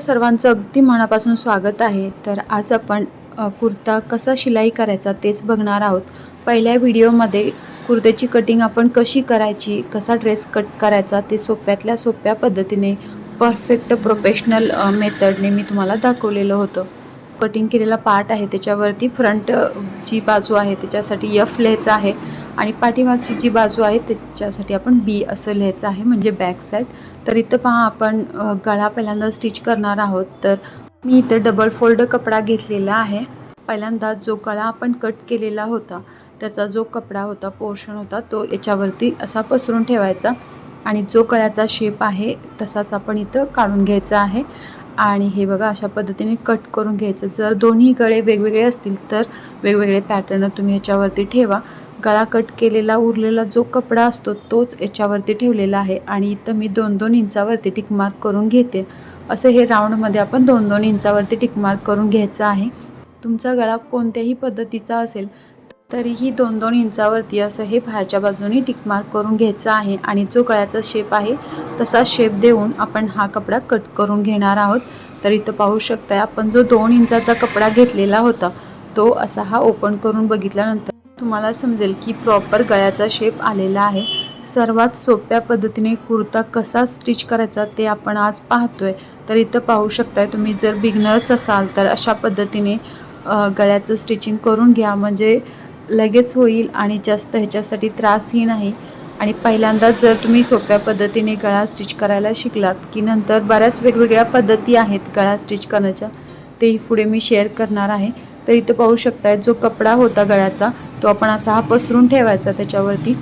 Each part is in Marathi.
सर्वांचं अगदी मनापासून स्वागत आहे. तर आज आपण कुर्ता कसा शिलाई करायचा तेच बघणार आहोत. पहिल्या व्हिडिओमध्ये कुर्त्याची कटिंग आपण कशी करायची कसा ड्रेस कट करायचा ते सोप्यातल्या सोप्या पद्धतीने परफेक्ट प्रोफेशनल मेथडने मी तुम्हाला दाखवलेलं होतं. कटिंग केलेला पार्ट आहे त्याच्यावरती फ्रंट जी बाजू आहे त्याच्यासाठी यफ लिहायचं आहे. आणि पाठीमागची जी बाजू आहे त्याच्यासाठी आपण बी असं लिहायचं आहे म्हणजे बॅक साईड तर इथं पहा आपण गळा पहिल्यांदा स्टिच करणार आहोत. तर मी इथं डबल फोल्ड कपडा घेतलेला आहे. पहिल्यांदा जो गळा आपण कट केलेला होता त्याचा जो कपडा होता पोर्शन होता तो याच्यावरती असा पसरून ठेवायचा. आणि जो गळ्याचा शेप आहे तसाच आपण इथं काढून घ्यायचा आहे. आणि हे बघा अशा पद्धतीने कट करून घ्यायचं. जर दोन्ही गळे वेगवेगळे असतील तर वेगवेगळे पॅटर्न तुम्ही याच्यावरती ठेवा. गळा कट केलेला उरलेला जो कपडा असतो तोच याच्यावरती ठेवलेला आहे आणि इथं मी दोन दोन इंचावरती टिकमार्क करून घेते. असं हे राऊंडमध्ये आपण दोन दोन इंचावरती टिकमार्क करून घ्यायचं आहे. तुमचा गळा कोणत्याही पद्धतीचा असेल तरीही दोन दोन इंचावरती असं हे बाहेरच्या बाजूने टिकमार्क करून घ्यायचं आहे आणि जो गळ्याचा शेप आहे तसा शेप देऊन आपण हा कपडा कट करून घेणार आहोत. तर इथं पाहू शकताय आपण जो दोन इंचाचा कपडा घेतलेला होता तो असा हा ओपन करून बघितल्यानंतर तुम्हाला समजेल की प्रॉपर गळ्याचा शेप आलेला आहे. सर्वात सोप्या पद्धतीने कुर्ता कसा स्टिच करायचा ते आपण आज पाहतोय. तर इथं पाहू शकताय तुम्ही जर बिगनर्स असाल तर अशा पद्धतीने गळ्याचं स्टिचिंग करून घ्या. म्हणजे लगेच होईल आणि जास्त ह्याच्यासाठी त्रासही नाही. आणि पहिल्यांदाच जर तुम्ही सोप्या पद्धतीने गळा स्टिच करायला शिकलात की नंतर बऱ्याच वेगवेगळ्या पद्धती आहेत गळा स्टिच करण्याच्या तेही पुढे मी शेअर करणार आहे. तर इथं पाहू शकताय जो कपडा होता गळ्याचा तो आपण असा हा पसरून ठेवायचा त्याच्यावरती.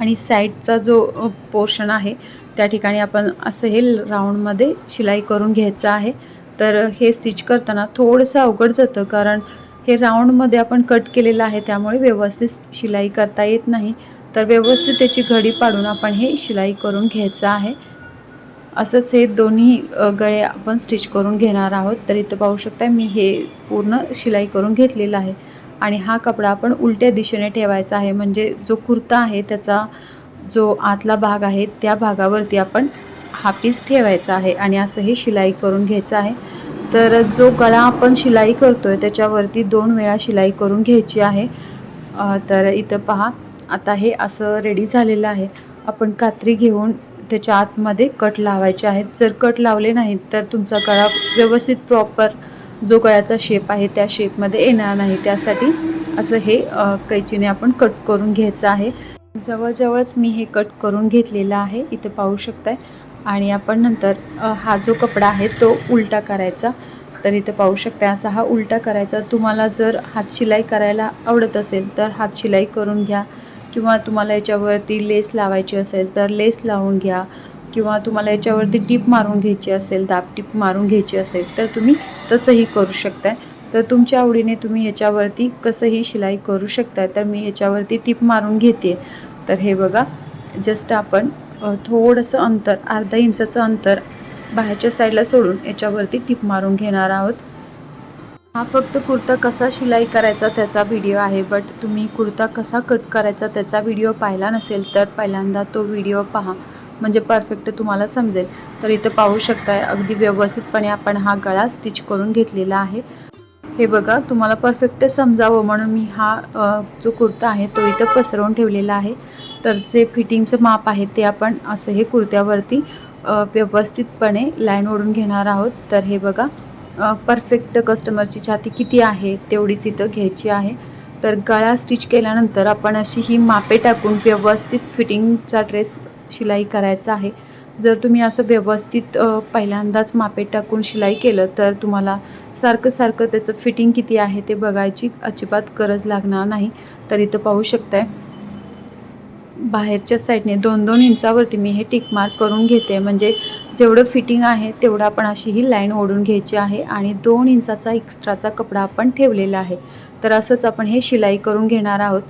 आणि साईडचा जो पोर्शन आहे त्या ठिकाणी आपण असं हे राऊंडमध्ये शिलाई करून घ्यायचं आहे. तर हे स्टिच करताना थोडंसं अवघड जातं कारण हे राऊंडमध्ये आपण कट केलेलं आहे त्यामुळे व्यवस्थित शिलाई करता येत नाही. तर व्यवस्थित त्याची घडी पाडून आपण हे शिलाई करून घ्यायचं आहे. असंच हे दोन्ही गळे आपण स्टिच करून घेणार आहोत. तर इथं पाहू शकता मी हे पूर्ण शिलाई करून घेतलेलं आहे. आणि हा कपडा आपण उलट्या दिशेने ठेवायचा आहे. म्हणजे जो कुर्ता आहे त्याचा जो आतला भाग आहे त्या भागावरती आपण हा पीस ठेवायचा आहे आणि असं हे शिलाई करून घ्यायचं आहे. तर जो गळा आपण शिलाई करतो आहे त्याच्यावरती दोन वेळा शिलाई करून घ्यायची आहे. तर इथं पहा आता हे असं रेडी झालेलं आहे. आपण कात्री घेऊन त्याच्या आतमध्ये कट लावायचे आहेत. जर कट लावले नाहीत तर तुमचा गळा व्यवस्थित प्रॉपर जो गळ्याचा शेप आहे त्या शेपमध्ये येणार नाही. त्यासाठी असं हे कैचीने आपण कट करून घ्यायचं आहे. जवळजवळच मी हे कट करून घेतलेलं आहे. इथं पाहू शकताय. आणि आपण नंतर हा जो कपडा आहे तो उलटा करायचा. तर इथं पाहू शकता असा हा उलटा करायचा. तुम्हाला जर हात शिलाई करायला आवडत असेल तर हात शिलाई करून घ्या. किंवा तुम्हाला याच्यावरती लेस लावायची असेल तर लेस लावून घ्या. किंवा तुम्हाला याच्यावरती टीप मारून घ्यायची असेल दाब टीप मारून घ्यायची असेल तर तुम्ही तसंही करू शकताय. तर तुमच्या आवडीने तुम्ही याच्यावरती कसंही शिलाई करू शकताय. तर मी याच्यावरती टीप मारून घेते. तर हे बघा जस्ट आपण थोडंसं अंतर अर्धा इंचाचं अंतर बाहेरच्या साईडला सोडून याच्यावरती टीप मारून घेणार आहोत. हा फक्त कुर्ता कसा शिलाई करायचा त्याचा व्हिडिओ आहे बट तुम्ही कुर्ता कसा कट करायचा त्याचा व्हिडिओ पाहिला नसेल तर पहिल्यांदा तो व्हिडिओ पहा. म्हणजे परफेक्ट तुम्हाला समजेल. तर इथं पाहू शकताय अगदी व्यवस्थितपणे आपण हा गळा स्टिच करून घेतलेला आहे. हे बघा तुम्हाला परफेक्ट समजावं म्हणून मी हा जो कुर्ता आहे तो इथं पसरवून ठेवलेला आहे. तर जे फिटिंगचं माप आहे ते आपण असं हे कुर्त्यावरती व्यवस्थितपणे लाईन ओढून घेणार आहोत. तर हे बघा परफेक्ट कस्टमरची छाती किती आहे तेवढीच इथं घ्यायची आहे. तर गळा स्टिच केल्यानंतर आपण अशी ही मापे टाकून व्यवस्थित फिटिंगचा ड्रेस शिलाई करायचा आहे. जर तुम्ही असं व्यवस्थित पहिल्यांदाच मापे टाकून शिलाई केलं तर तुम्हाला सारखं सारखं त्याचं फिटिंग किती आहे ते बघायची अजिबात गरज लागणार नाही. तर इथं पाहू शकताय. बाहेरच्या साईडने दोन दोन इंचावरती मी हे टिक मार्क करून घेते. म्हणजे जेवढं फिटिंग आहे तेवढं आपण अशी ही लाईन ओढून घ्यायची आहे आणि दोन इंचाचा एक्स्ट्राचा कपडा आपण ठेवलेला आहे. तर असंच आपण हे शिलाई करून घेणार आहोत.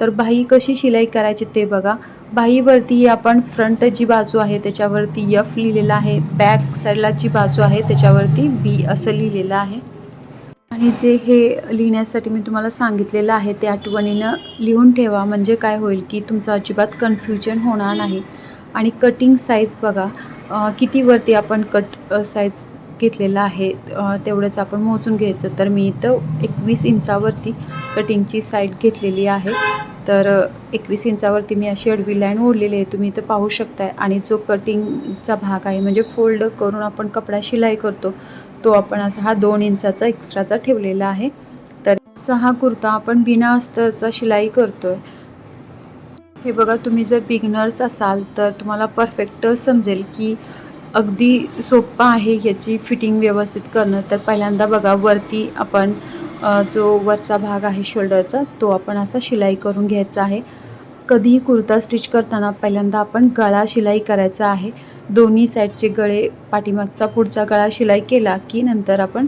तर बाही कशी शिलाई करायची ते बघा. बाहीवरती आपण फ्रंट जी बाजू आहे त्याच्यावरती यफ लिहिलेलं आहे. बॅक साईडला जी बाजू आहे त्याच्यावरती बी असं लिहिलेलं आहे. आणि जे हे लिहिण्यासाठी मी तुम्हाला सांगितलेलं आहे ते आठवणीनं लिहून ठेवा. म्हणजे काय होईल की तुमचं अजिबात कन्फ्युजन होणार नाही. आणि कटिंग साईज बघा किती कितीवरती आपण कट साईज घेतलेला आहे तेवढंच आपण मोजून घ्यायचं. तर मी इथं एकवीस इंचावरती कटिंगची साईड घेतलेली आहे. तर एकवीस इंचावरती मी अशी अडवी लाईन ओढलेली आहे. तुम्ही इथं पाहू शकताय. आणि जो कटिंगचा भाग आहे म्हणजे फोल्ड करून आपण कपडा शिलाई करतो तो आपण असा हा दोन इंचाचा एक्स्ट्राचा ठेवलेला आहे. तर हा कुर्ता आपण बिना अस्तरचा शिलाई करतोय. हे बघा तुम्ही जर बिगनर्स असाल तर तुम्हाला परफेक्ट समजेल की अगदी सोपं आहे याची फिटिंग व्यवस्थित करणं. तर पहिल्यांदा बघा वरती आपण जो वरचा भाग आहे शोल्डरचा तो आपण असा शिलाई करून घ्यायचा आहे. कधीही कुर्ता स्टिच करताना पहिल्यांदा आपण गळा शिलाई करायचा आहे. दोन्ही साईडचे गळे पाठीमागचा पुढचा गळा शिलाई केला की नंतर आपण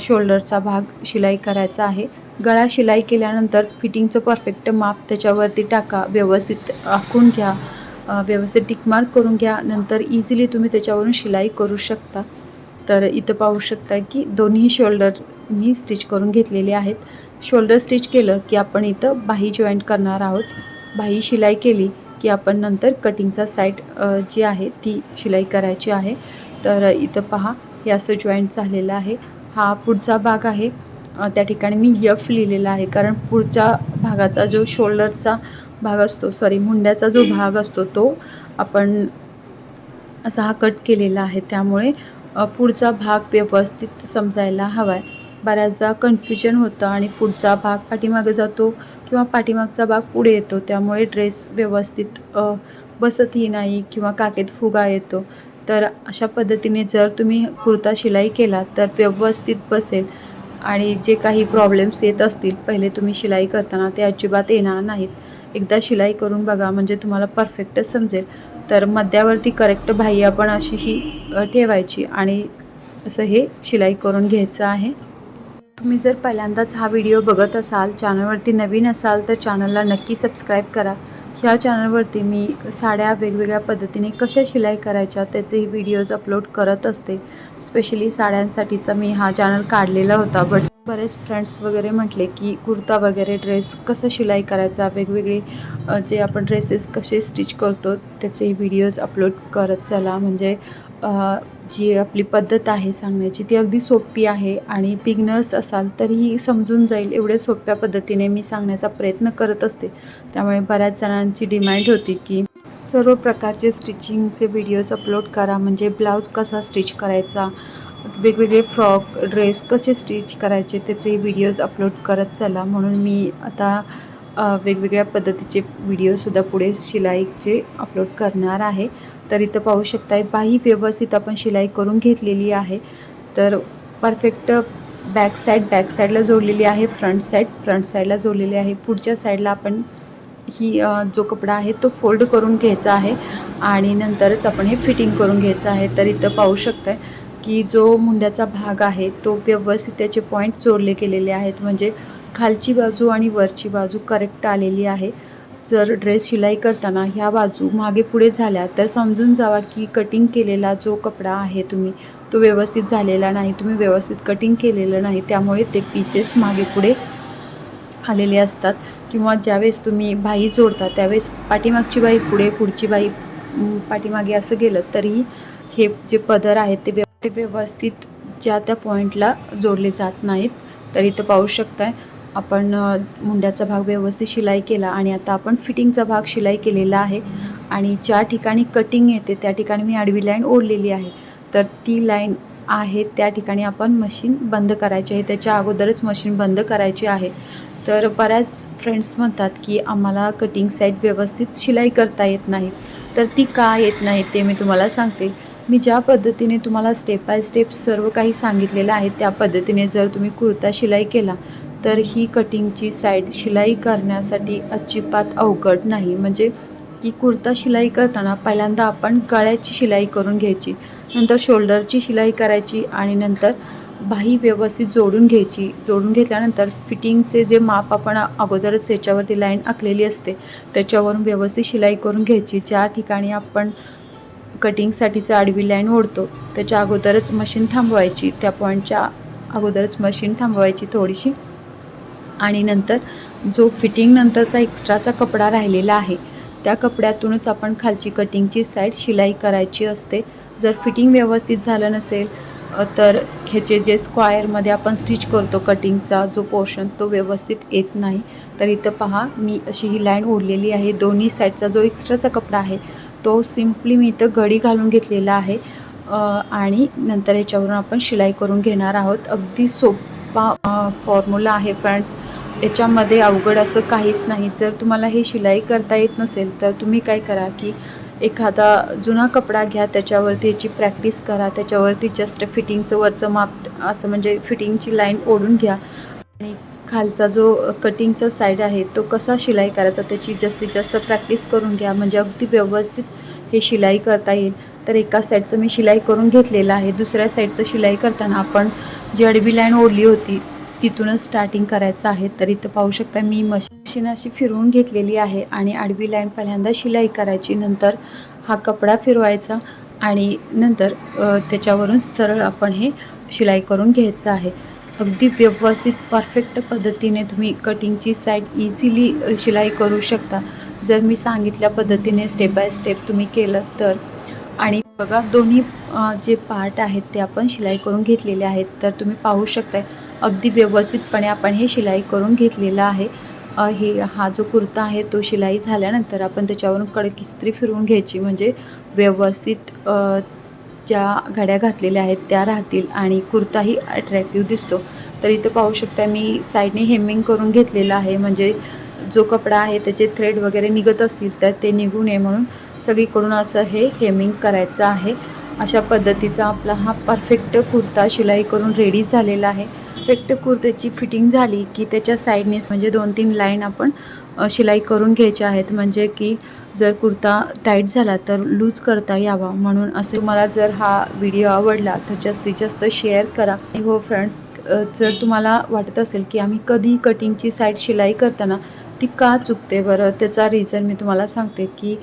शोल्डरचा भाग शिलाई करायचा आहे. गळा शिलाई केल्यानंतर फिटिंगचं परफेक्ट माप त्याच्यावरती टाका व्यवस्थित आखून घ्या व्यवस्थित टिकमार्क करून घ्या नंतर इझिली तुम्ही त्याच्यावरून शिलाई करू शकता. तर इथं पाहू शकता की दोन्ही शोल्डर मी स्टिच करून घेतलेले आहेत. शोल्डर स्टिच केलं की आपण इथं बाही जॉईंट करणार आहोत. बाही शिलाई केली की आपण नंतर कटिंगचा साईड जी आहे ती शिलाई करायची आहे. तर इथं पहा हे असं जॉईंट झालेलं आहे. हा पुढचा भाग आहे. त्या ठिकाणी मी यफ लिहिलेला आहे कारण पुढच्या भागाचा जो शोल्डरचा भाग असतो सॉरी मुंड्याचा जो भाग असतो तो आपण असा हा कट केलेला आहे. त्यामुळे पुढचा भाग व्यवस्थित समजायला हवा आहे बऱ्याचदा कन्फ्युजन होतं आणि पुढचा भाग पाठीमागे जातो. किंवा पाठीमागचा भाग पुढे येतो त्यामुळे ड्रेस व्यवस्थित बसतही नाही किंवा काकेत फुगा येतो. तर अशा पद्धतीने जर तुम्ही कुर्ता शिलाई केला तर व्यवस्थित बसेल. आणि जे काही प्रॉब्लेम्स येत असतील पहिले तुम्ही शिलाई करताना ते अजिबात येणार नाहीत. एकदा शिलाई करून बघा म्हणजे तुम्हाला परफेक्टच समजेल. तर मध्यावरती करेक्ट बाह्य आपण अशी ही ठेवायची आणि असं हे शिलाई करून घ्यायचं आहे. तुम्ही जर पहिल्यांदाच हा व्हिडिओ बघत असाल चॅनलवरती नवीन असाल तर चॅनलला नक्की सबस्क्राईब करा. ह्या चॅनलवरती मी साड्या वेगवेगळ्या पद्धतीने कशा शिलाई करायच्या त्याचेही व्हिडिओज अपलोड करत असते. स्पेशली साड्यांसाठीचा मी हा चॅनल काढलेला होता. बट बरेच फ्रेंड्स वगैरे म्हटले की कुर्ता वगैरे ड्रेस कसं शिलाई करायचा वेगवेगळे जे आपण ड्रेसेस कसे स्टिच करतो त्याचे व्हिडिओज अपलोड करत चला. म्हणजे जी आपली पद्धत आहे सांगण्याची ती अगदी सोपी आहे आणि बिगनर्स असाल तरीही समजून जाईल एवढ्या सोप्या पद्धतीने मी सांगण्याचा प्रयत्न करत असते. त्यामुळे बऱ्याच जणांची डिमांड होती की सर्व प्रकारचे स्टिचिंगचे व्हिडिओज अपलोड करा म्हणजे ब्लाऊज कसा स्टिच करायचा वेगवेगळे फ्रॉक ड्रेस कसे स्टिच करायचे त्याचे व्हिडिओज अपलोड करत चला. म्हणून मी आता वेगवेगळ्या पद्धतीचे व्हिडिओसुद्धा पुढे शिलाईचे अपलोड करणार आहे. तर इथं पाहू शकताय बाही व्यवस्थित आपण शिलाई करून घेतलेली आहे. तर परफेक्ट बॅक साईड बॅक साईडला जोडलेली आहे फ्रंट साईड फ्रंट साईडला जोडलेली आहे. पुढच्या साईडला आपण ही जो कपडा आहे तो फोल्ड करून घ्यायचा आहे. आणि नंतरच आपण हे फिटिंग करून घ्यायचं आहे. तर इथं पाहू शकताय की जो मुंड्याचा भाग आहे तो व्यवस्थित त्याचे पॉईंट जोडले गेलेले आहेत. म्हणजे खालची बाजू आणि वरची बाजू करेक्ट आलेली आहे. जर ड्रेस शिलाई करताना ह्या बाजू मागे पुढे झाल्या तर समजून जावा की कटिंग केलेला जो कपडा आहे तुम्ही तो व्यवस्थित झालेला नाही. तुम्ही व्यवस्थित कटिंग केलेलं नाही त्यामुळे ते पीसेस मागे पुढे आलेले असतात. किंवा ज्यावेळेस तुम्ही बाई जोडता त्यावेळेस पाठीमागची बाई पुढे पुढची बाई पाठीमागे असं गेलं तरीही हे जे पदर आहेत ते व्यव ते व्यवस्थित ज्या त्या पॉईंटला जोडले जात नाहीत तर इथं पाहू शकताय. आपण मुंड्याचा भाग व्यवस्थित शिलाई केला आणि आता आपण फिटिंगचा भाग शिलाई केलेला आहे आणि ज्या ठिकाणी कटिंग येते त्या ठिकाणी मी आडवी लाईन ओढलेली आहे. तर ती लाईन आहे त्या ठिकाणी आपण मशीन बंद करायची आहे. त्याच्या अगोदरच मशीन बंद करायची आहे. तर बऱ्याच फ्रेंड्स म्हणतात की आम्हाला कटिंग साईट व्यवस्थित शिलाई करता येत नाही. तर ती का येत नाही ते मी तुम्हाला सांगते. मी ज्या पद्धतीने तुम्हाला स्टेप बाय स्टेप सर्व काही सांगितलेलं आहे त्या पद्धतीने जर तुम्ही कुर्ता शिलाई केला तर ही कटिंगची साईड शिलाई करण्यासाठी अजिबात अवघड नाही. म्हणजे की कुर्ता शिलाई करताना पहिल्यांदा आपण गळ्याची शिलाई करून घ्यायची नंतर शोल्डरची शिलाई करायची आणि नंतर बाही व्यवस्थित जोडून घ्यायची. जोडून घेतल्यानंतर फिटिंगचे जे माप आपण अगोदरच याच्यावरती लाईन आखलेली असते त्याच्यावरून व्यवस्थित शिलाई करून घ्यायची. ज्या ठिकाणी आपण कटिंगसाठीचं आडवी लाईन ओढतो त्याच्या अगोदरच मशीन थांबवायची. त्या पॉईंटच्या अगोदरच मशीन थांबवायची थोडीशी. आणि नंतर जो फिटिंग नंतरचा एक्स्ट्राचा कपडा राहिलेला आहे त्या कपड्यातूनच आपण खालची कटिंगची साईड शिलाई करायची असते. जर फिटिंग व्यवस्थित झालं नसेल तर ह्याचे जे स्क्वायरमध्ये आपण स्टिच करतो कटिंगचा जो पोर्शन तो व्यवस्थित येत नाही. तर इथं पहा मी अशी ही लाईन ओढलेली आहे. दोन्ही साईडचा जो एक्स्ट्राचा कपडा आहे तो सिम्पली मी इथं गडी घालून घेतलेला आहे. आणि नंतर ह्याच्यावरून आपण शिलाई करून घेणार आहोत. अगदी सोप फॉर्म्युला आहे फ्रेंड्स याच्यामध्ये अवघड असं काहीच नाही. जर तुम्हाला हे शिलाई करता येत नसेल तर तुम्ही काय करा की एखादा जुना कपडा घ्या त्याच्यावरती याची प्रॅक्टिस करा. त्याच्यावरती जस्ट फिटिंगचं वरचं माप असं म्हणजे फिटिंगची लाईन ओढून घ्या. आणि खालचा जो कटिंगचा साईड आहे तो कसा शिलाई करायचा त्याची जास्तीत जास्त प्रॅक्टिस करून घ्या. म्हणजे अगदी व्यवस्थित हे शिलाई करता येईल. तर एका साईडचं मी शिलाई करून घेतलेलं आहे. दुसऱ्या साईडचं शिलाई करताना आपण जी अडवी लाईन ओढली होती तिथूनच स्टार्टिंग करायचं आहे. तर इथं पाहू शकता मी मशीन अशी फिरवून घेतलेली आहे आणि आडवी लाईन पहिल्यांदा शिलाई करायची. नंतर हा कपडा फिरवायचा आणि नंतर त्याच्यावरून सरळ आपण हे शिलाई करून घ्यायचं आहे. अगदी व्यवस्थित परफेक्ट पद्धतीने तुम्ही कटिंगची साईड इझिली शिलाई करू शकता. जर मी सांगितल्या पद्धतीने स्टेप बाय स्टेप तुम्ही केलं तर बघा दोन्ही जे पार्ट आहेत ते आपण शिलाई करून घेतलेले आहेत. तर तुम्ही पाहू शकताय अगदी व्यवस्थितपणे आपण हे शिलाई करून घेतलेलं आहे. हे हा जो कुर्ता आहे तो शिलाई झाल्यानंतर आपण त्याच्यावरून कडक इस्त्री फिरवून घ्यायची. म्हणजे व्यवस्थित ज्या घड्या घातलेल्या आहेत त्या राहतील आणि कुर्ताही अट्रॅक्टिव्ह दिसतो. तर इथं पाहू शकता मी साईडने हेमिंग करून घेतलेलं आहे. म्हणजे जो कपडा आहे त्याचे थ्रेड वगैरे निघत असतील तर ते निघू नये म्हणून सगळीकडून असं हे हेमिंग करायचं आहे. अशा पद्धतीचा आपला हा परफेक्ट कुर्ता शिलाई करून रेडी झालेला आहे. परफेक्ट कुर्त्याची फिटिंग झाली की त्याच्या साईडने म्हणजे दोन तीन लाईन आपण शिलाई करून घ्यायच्या आहेत. म्हणजे की जर कुर्ता टाईट झाला तर लूज करता यावा म्हणून असे तुम्हाला जर हा व्हिडिओ आवडला तर जास्तीत जास्त शेअर करा. आणि हो फ्रेंड्स जर तुम्हाला वाटत असेल की आम्ही कधी कटिंगची साईड शिलाई करताना ती का चुकते बरं? त्याचा रिझन मी तुम्हाला सांगते की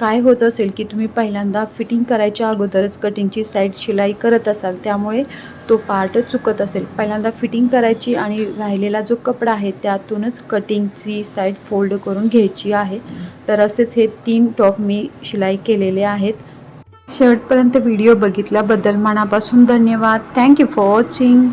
काय होत असेल की तुम्ही पहिल्यांदा फिटिंग करायच्या अगोदरच कटिंगची साईड शिलाई करत असाल त्यामुळे तो पार्ट चुकत असेल. पहिल्यांदा फिटिंग करायची आणि राहिलेला जो कपडा आहे त्यातूनच कटिंगची साईड फोल्ड करून घ्यायची आहे. तर असेच हे तीन टॉप मी शिलाई केलेले आहेत. शेवटपर्यंत व्हिडिओ बघितल्याबद्दल मनापासून धन्यवाद. Thank you for watching